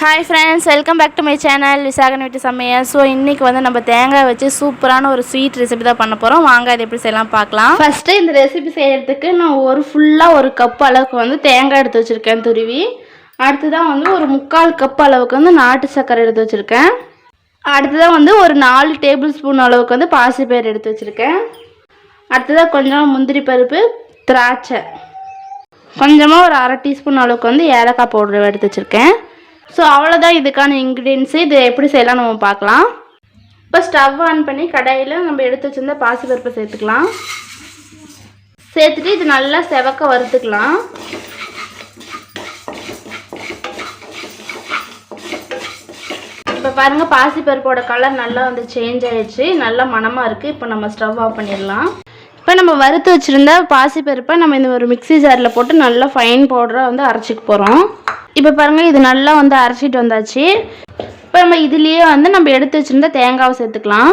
Hi friends welcome back to my channel Visakan வீட்டு சமையல் so இன்றைக்கி வந்து நம்ம தேங்காய் வச்சு சூப்பரான ஒரு ஸ்வீட் ரெசிபி தான் பண்ண போகிறோம் வாங்க அது எப்படி செய்யலாம் பார்க்கலாம். ஃபஸ்ட்டு இந்த ரெசிபி செய்கிறதுக்கு நான் ஒரு ஃபுல்லாக ஒரு கப் அளவுக்கு வந்து தேங்காய் எடுத்து வச்சுருக்கேன் துருவி. அடுத்ததான் வந்து ஒரு முக்கால் கப் அளவுக்கு வந்து நாட்டு சர்க்கரை எடுத்து வச்சுருக்கேன். அடுத்ததாக வந்து ஒரு நாலு டேபிள் ஸ்பூன் அளவுக்கு வந்து பாசிப்பயிறு எடுத்து வச்சுருக்கேன். அடுத்ததாக கொஞ்சம் முந்திரி பருப்பு திராட்சை. கொஞ்சமாக ஒரு அரை டீஸ்பூன் அளவுக்கு வந்து ஏலக்காய் பவுடர் எடுத்து வச்சுருக்கேன். ஸோ அவ்வளோதான் இதுக்கான இன்க்ரீடியன்ஸு இது எப்படி செய்யலாம் நம்ம பார்க்கலாம். இப்போ ஸ்டவ் ஆன் பண்ணி கடாயில் நம்ம எடுத்து வச்சுருந்த பாசிப்பருப்பை சேர்த்துக்கலாம். சேர்த்துட்டு இது நல்லா செவக்க வறுத்துக்கலாம். இப்போ பாருங்கள் பாசிப்பருப்போட கலர் நல்லா வந்து சேஞ்ச் ஆகிடுச்சு நல்லா மணமாக இருக்குது இப்போ நம்ம ஸ்டவ் ஆஃப் பண்ணிடலாம். இப்போ நம்ம வறுத்து வச்சுருந்த பாசிப்பருப்பை நம்ம இந்த ஒரு மிக்ஸி ஜாரில் போட்டு நல்லா ஃபைன் பவுடராக வந்து அரைச்சிக்க போகிறோம் இப்போ பாருங்கள் இது நல்லா வந்து அரைச்சிட்டு வந்தாச்சு. இப்போ நம்ம இதுலேயே வந்து நம்ம எடுத்து வச்சுருந்த தேங்காவை சேர்த்துக்கலாம்.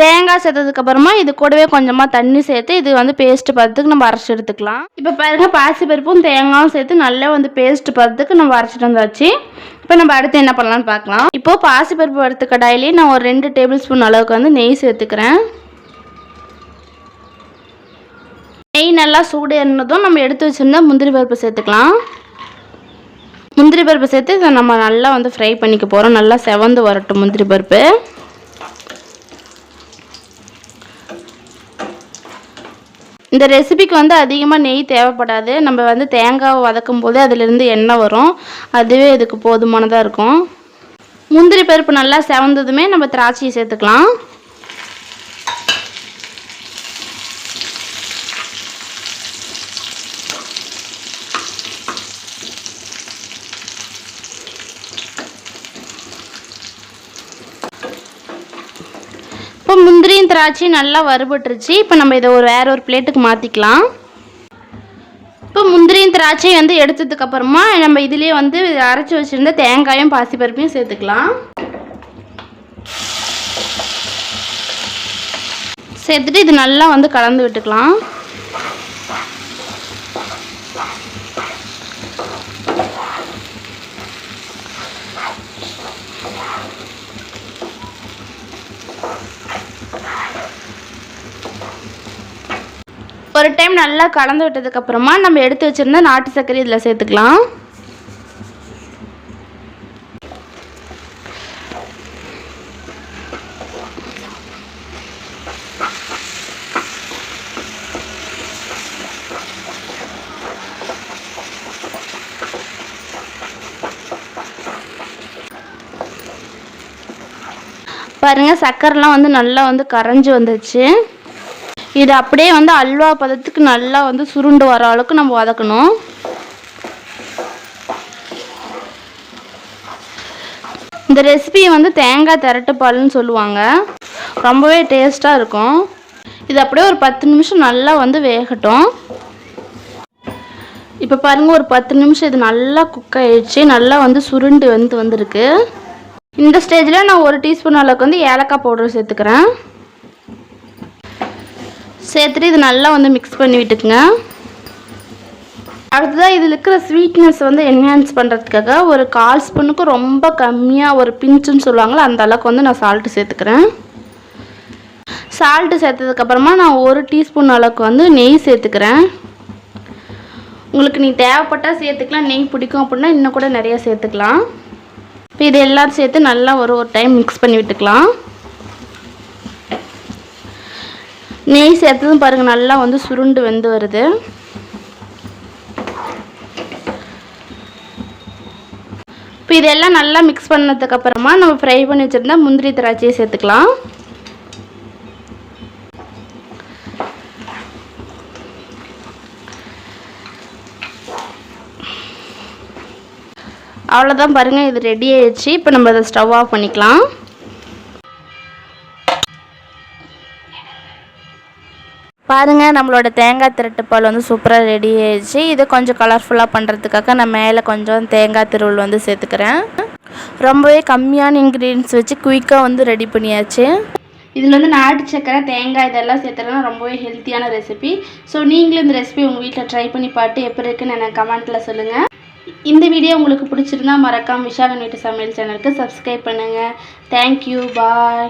தேங்காய் சேர்த்ததுக்கப்புறமா இது கூடவே கொஞ்சமாக தண்ணி சேர்த்து இது வந்து பேஸ்ட் பதத்துக்கு நம்ம அரைச்சி எடுத்துக்கலாம். இப்போ பாருங்கள் பாசிப்பருப்பும் தேங்காயும் சேர்த்து நல்லா வந்து பேஸ்ட் பதத்துக்கு நம்ம அரைச்சிட்டு வந்தாச்சு. இப்போ நம்ம அடுத்து என்ன பண்ணலாம்னு பார்க்கலாம் இப்போது பாசிப்பருப்பு வறுத்த கடாயிலே நான் ஒரு ரெண்டு டேபிள் ஸ்பூன் அளவுக்கு வந்து நெய் சேர்த்துக்கிறேன். நெய் நல்லா சூடு இருந்ததும் நம்ம எடுத்து வச்சுருந்தா முந்திரி பருப்பு சேர்த்துக்கலாம். முந்திரி பருப்பு சேர்த்து இதை நம்ம நல்லா வந்து ஃப்ரை பண்ணிக்க போகிறோம் நல்லா செவந்து வரட்டும் முந்திரி பருப்பு இந்த ரெசிபிக்கு வந்து அதிகமாக நெய் தேவைப்படாது. நம்ம வந்து தேங்காவை வதக்கும் போது அதிலிருந்து எண்ணெய் வரும். அதுவே இதுக்கு போதுமானதாக இருக்கும். முந்திரி பருப்பு நல்லா செவந்ததுமே நம்ம திராட்சையை சேர்த்துக்கலாம் இப்போ திராட்சை திராட்சையும் நல்லா வறுபட்டுருச்சு. இப்போ நம்ம இதை ஒரு வேற ஒரு பிளேட்டுக்கு மாற்றிக்கலாம் இப்போ முந்திரியும் திராட்சையும் வந்து எடுத்ததுக்கப்புறமா நம்ம இதுலேயே வந்து அரைச்சி வச்சுருந்த தேங்காயும் பாசிப்பருப்பையும் சேர்த்துக்கலாம். சேர்த்துட்டு இது நல்லா வந்து கலந்து விட்டுக்கலாம். ஒரு டைம் நல்லா கலந்து விட்டதுக்கப்புறமா நம்ம எடுத்து வச்சுருந்த நாட்டு சர்க்கரை இதில் சேர்த்துக்கலாம். பாருங்கள் சக்கரெலாம் வந்து நல்லா வந்து கரைஞ்சி வந்துச்சு இது அப்படியே வந்து அல்வா பதத்துக்கு நல்லா வந்து சுருண்டு வர அளவுக்கு நம்ம வதக்கணும். இந்த ரெசிபியை வந்து தேங்காய் திரட்டுப்பால்னு சொல்லுவாங்க. ரொம்பவே டேஸ்ட்டாக இருக்கும். இது அப்படியே ஒரு பத்து நிமிஷம் நல்லா வந்து வேகட்டும். இப்போ பாருங்கள் ஒரு பத்து நிமிஷம் இது நல்லா குக் ஆயிடுச்சு. நல்லா வந்து சுருண்டு வந்து வந்திருக்கு. இந்த ஸ்டேஜில் நான் ஒரு டீஸ்பூன் அளவுக்கு வந்து ஏலக்காய் பவுடர் சேர்த்துக்கிறேன். சேர்த்துட்டு இது நல்லா வந்து மிக்ஸ் பண்ணி விட்டுக்குங்க. அடுத்ததாக இதில் இருக்கிற ஸ்வீட்னஸ் வந்து என்ஹான்ஸ் பண்ணுறதுக்காக ஒரு கால் ஸ்பூனுக்கு ரொம்ப கம்மியாக ஒரு பிஞ்சுன்னு சொல்லுவாங்களோ அந்த அளவுக்கு வந்து நான் சால்ட்டு சேர்த்துக்கிறேன். சால்ட்டு சேர்த்ததுக்கப்புறமா நான் ஒரு டீஸ்பூன் அளவுக்கு வந்து நெய் சேர்த்துக்கிறேன். உங்களுக்கு நீ தேவைப்பட்டால் சேர்த்துக்கலாம் நெய் பிடிக்கும் அப்படின்னா இன்னும் கூட நிறையா சேர்த்துக்கலாம். இப்போ இது எல்லோரும் சேர்த்து நல்லா ஒரு ஒரு டைம் மிக்ஸ் பண்ணி விட்டுக்கலாம். நெய் சேர்த்ததும் பாருங்கள் நல்லா வந்து சுருண்டு வெந்து வருது. இப்போ இதெல்லாம் நல்லா மிக்ஸ் பண்ணதுக்கப்புறமா நம்ம ஃப்ரை பண்ணி வச்சுருந்தா முந்திரி திராட்சையை சேர்த்துக்கலாம். அவ்வளோதான் பாருங்கள் இது ரெடி ஆயிடுச்சு. இப்போ நம்ம அதை ஸ்டவ் ஆஃப் பண்ணிக்கலாம். பாருங்கள் நம்மளோட தேங்காய் திரட்டுப்பால் வந்து சூப்பராக ரெடி ஆயிடுச்சு. இது கொஞ்சம் கலர்ஃபுல்லாக பண்ணுறதுக்காக நான் மேலே கொஞ்சம் தேங்காய் திருவள் வந்து சேர்த்துக்கிறேன். ரொம்பவே கம்மியான இன்க்ரீடியன்ஸ் வச்சு குயிக்காக வந்து ரெடி பண்ணியாச்சு. இதில் வந்து நாட்டு சக்கரை தேங்காய் இதெல்லாம் சேர்த்துறதுனா ரொம்பவே ஹெல்த்தியான ரெசிபி ஸோ நீங்களும் இந்த ரெசிபி உங்கள் வீட்டில் ட்ரை பண்ணி பார்த்து எப்படி இருக்குன்னு எனக்கு கமெண்ட்டில் சொல்லுங்கள் இந்த வீடியோ உங்களுக்கு பிடிச்சிருந்தா மறக்காம விஷாகன் வீட்டு சமையல் சேனலுக்கு சப்ஸ்கிரைப் பண்ணுங்கள் தேங்க்யூ பாய்